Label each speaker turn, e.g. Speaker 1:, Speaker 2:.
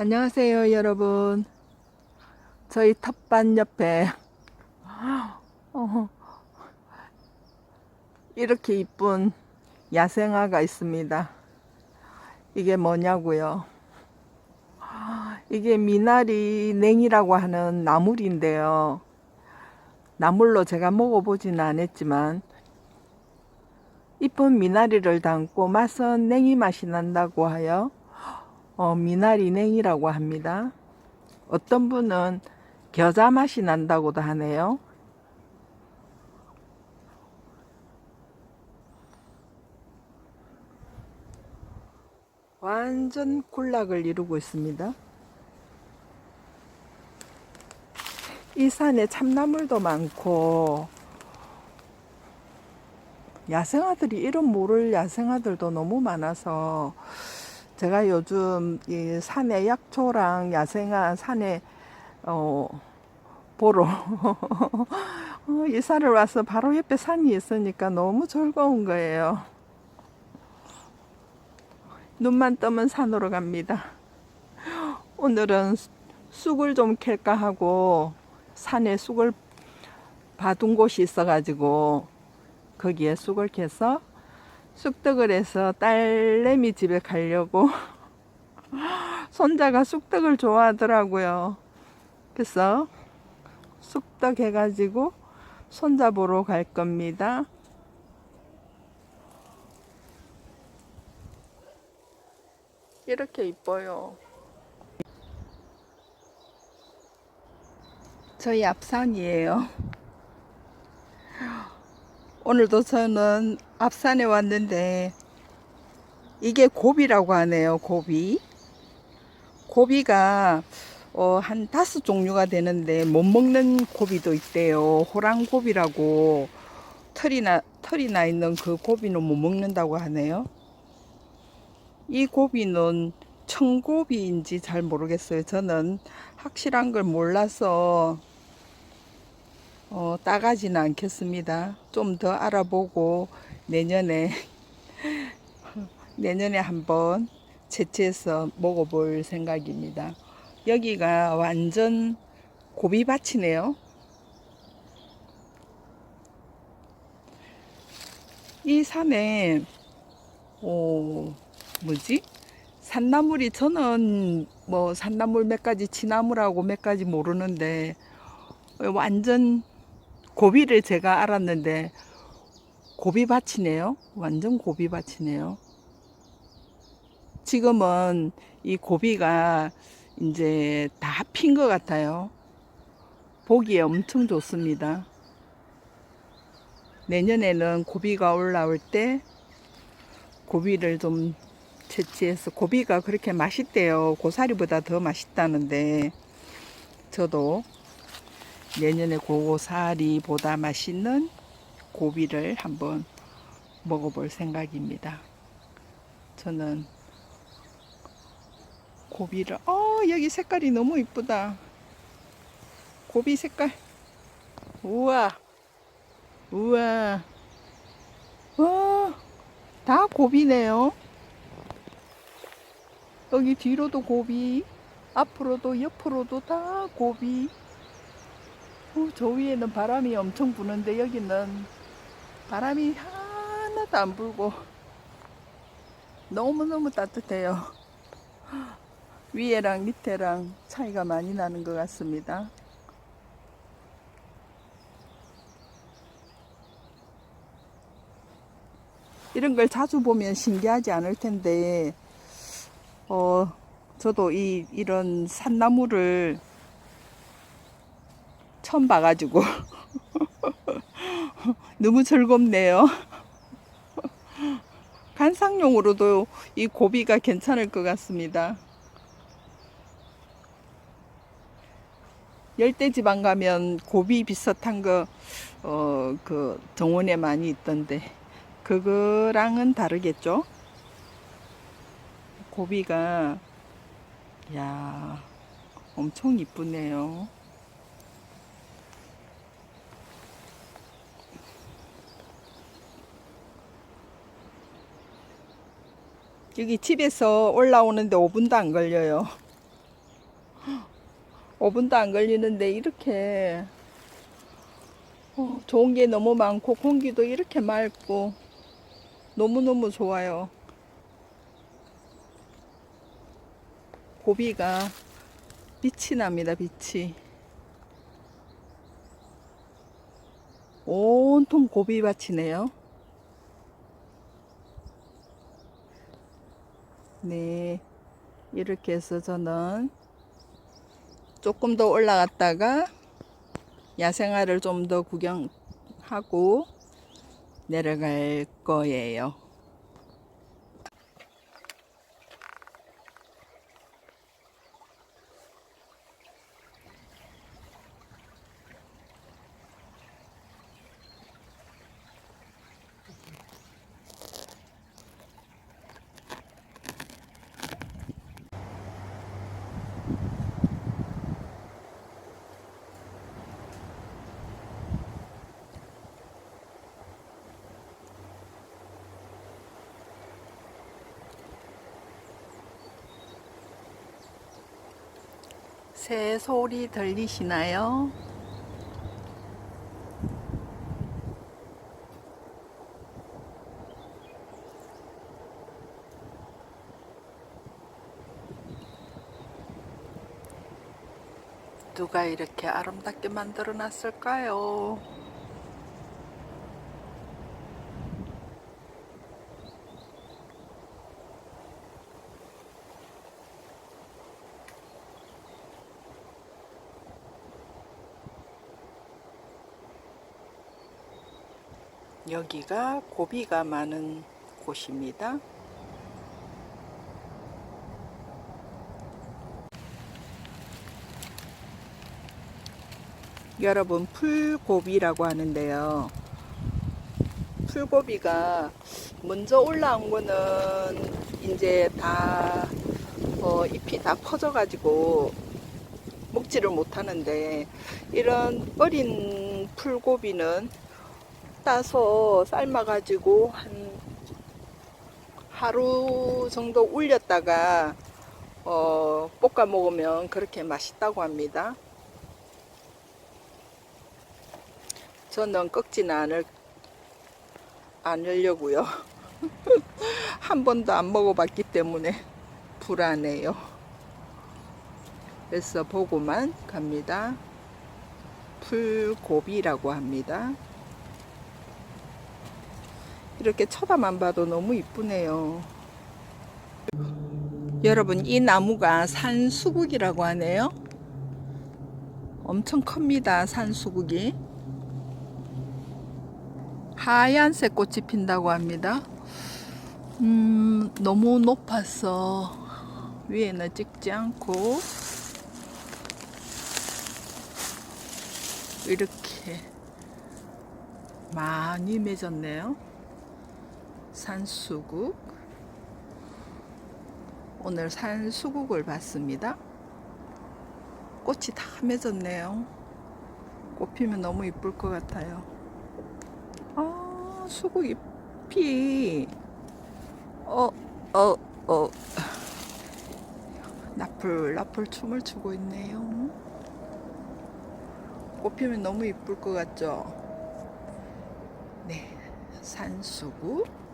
Speaker 1: 안녕하세요, 여러분. 저희 텃밭 옆에 어, 이렇게 이쁜 야생화가 있습니다. 이게 뭐냐고요? 이게 미나리 냉이라고 하는 나물인데요. 나물로 제가 먹어보지는 않았지만 이쁜 미나리를 담고 맛은 냉이 맛이 난다고 하여 어, 미나리 냉이라고 합니다. 어떤 분은 겨자 맛이 난다고도 하네요. 완전 군락을 이루고 있습니다. 이 산에 참나물도 많고 야생아들이 이름 모를 야생아들도 너무 많아서 제가 요즘 이 산에 약초랑 야생아 산에 어 보러 어, 이 산을 와서 바로 옆에 산이 있으니까 너무 즐거운 거예요. 눈만 뜨면 산으로 갑니다. 오늘은 쑥을 좀 캘까 하고 산에 쑥을 봐둔 곳이 있어가지고 거기에 쑥을 캐서 쑥떡을 해서 딸내미 집에 가려고 손자가 쑥떡을 좋아하더라고요. 그래서 쑥떡 해가지고 손자 보러 갈 겁니다. 이렇게 이뻐요. 저희 앞산이에요. 오늘도 저는 앞산에 왔는데 이게 고비라고 하네요. 고비. 고비가 어, 한 다섯 종류가 되는데 못 먹는 고비도 있대요. 호랑고비라고 털이 나, 털이 나 있는 그 고비는 못 먹는다고 하네요. 이 고비는 청고비인지 잘 모르겠어요. 저는 확실한 걸 몰라서 어, 따가지는 않겠습니다. 좀 더 알아보고 내년에 내년에 한번 채취해서 먹어볼 생각입니다. 여기가 완전 고비밭이네요. 이 산에 어, 뭐지? 산나물이 저는 뭐 산나물 몇 가지 치나물하고 몇 가지 모르는데 완전 고비를 제가 알았는데 고비밭이네요. 완전 고비밭이네요. 지금은 이 고비가 이제 다 핀 것 같아요. 보기에 엄청 좋습니다. 내년에는 고비가 올라올 때 고비를 좀 채취해서 고비가 그렇게 맛있대요. 고사리보다 더 맛있다는데 저도 내년에 고사리보다 맛있는 고비를 한번 먹어볼 생각입니다. 저는 고비를 어 여기 색깔이 너무 이쁘다. 고비 색깔 우와 우와 와다 고비네요. 여기 뒤로도 고비 앞으로도 옆으로도 다 고비 어, 저 위에는 바람이 엄청 부는데 여기는 바람이 하나도 안 불고 너무너무 따뜻해요. 위에랑 밑에랑 차이가 많이 나는 것 같습니다. 이런 걸 자주 보면 신기하지 않을 텐데, 어, 저도 이, 이런 산나무를 처음 봐가지고 너무 즐겁네요. 간상용으로도 이 고비가 괜찮을 것 같습니다. 열대지방 가면 고비 비슷한 거, 어, 그 정원에 많이 있던데, 그거랑은 다르겠죠? 고비가, 야 엄청 이쁘네요. 여기 집에서 올라오는데 5분도 안 걸려요. 5분도 안 걸리는데 이렇게 어, 좋은 게 너무 많고 공기도 이렇게 맑고 너무너무 좋아요. 고비가 빛이 납니다, 빛이. 온통 고비밭이네요. 네. 이렇게 해서 저는 조금 더 올라갔다가 야생화를 좀 더 구경하고 내려갈 거예요. 새 소리 들리시나요? 누가 이렇게 아름답게 만들어 놨을까요? 여기가 고비가 많은 곳입니다. 여러분 풀고비라고 하는데요. 풀고비가 먼저 올라온 거는 이제 다 어, 잎이 다 퍼져가지고 먹지를 못하는데 이런 어린 풀고비는 따서 삶아가지고 한 하루 정도 울렸다가 어, 볶아 먹으면 그렇게 맛있다고 합니다. 저는 꺾지는 않을 않으려고요. 한 번도 안 먹어봤기 때문에 불안해요. 그래서 보고만 갑니다. 풀고비라고 합니다. 이렇게 쳐다만 봐도 너무 이쁘네요. 여러분, 이 나무가 산수국이라고 하네요. 엄청 큽니다, 산수국이. 하얀색 꽃이 핀다고 합니다. 음, 너무 높아서 위에는 찍지 않고 이렇게 많이 맺었네요. 산수국. 오늘 산수국을 봤습니다. 꽃이 다 맺었네요. 꽃 피면 너무 이쁠 것 같아요. 아, 수국 잎이, 어, 어, 어. 나풀, 나풀 춤을 추고 있네요. 꽃 피면 너무 이쁠 것 같죠? 네, 산수국.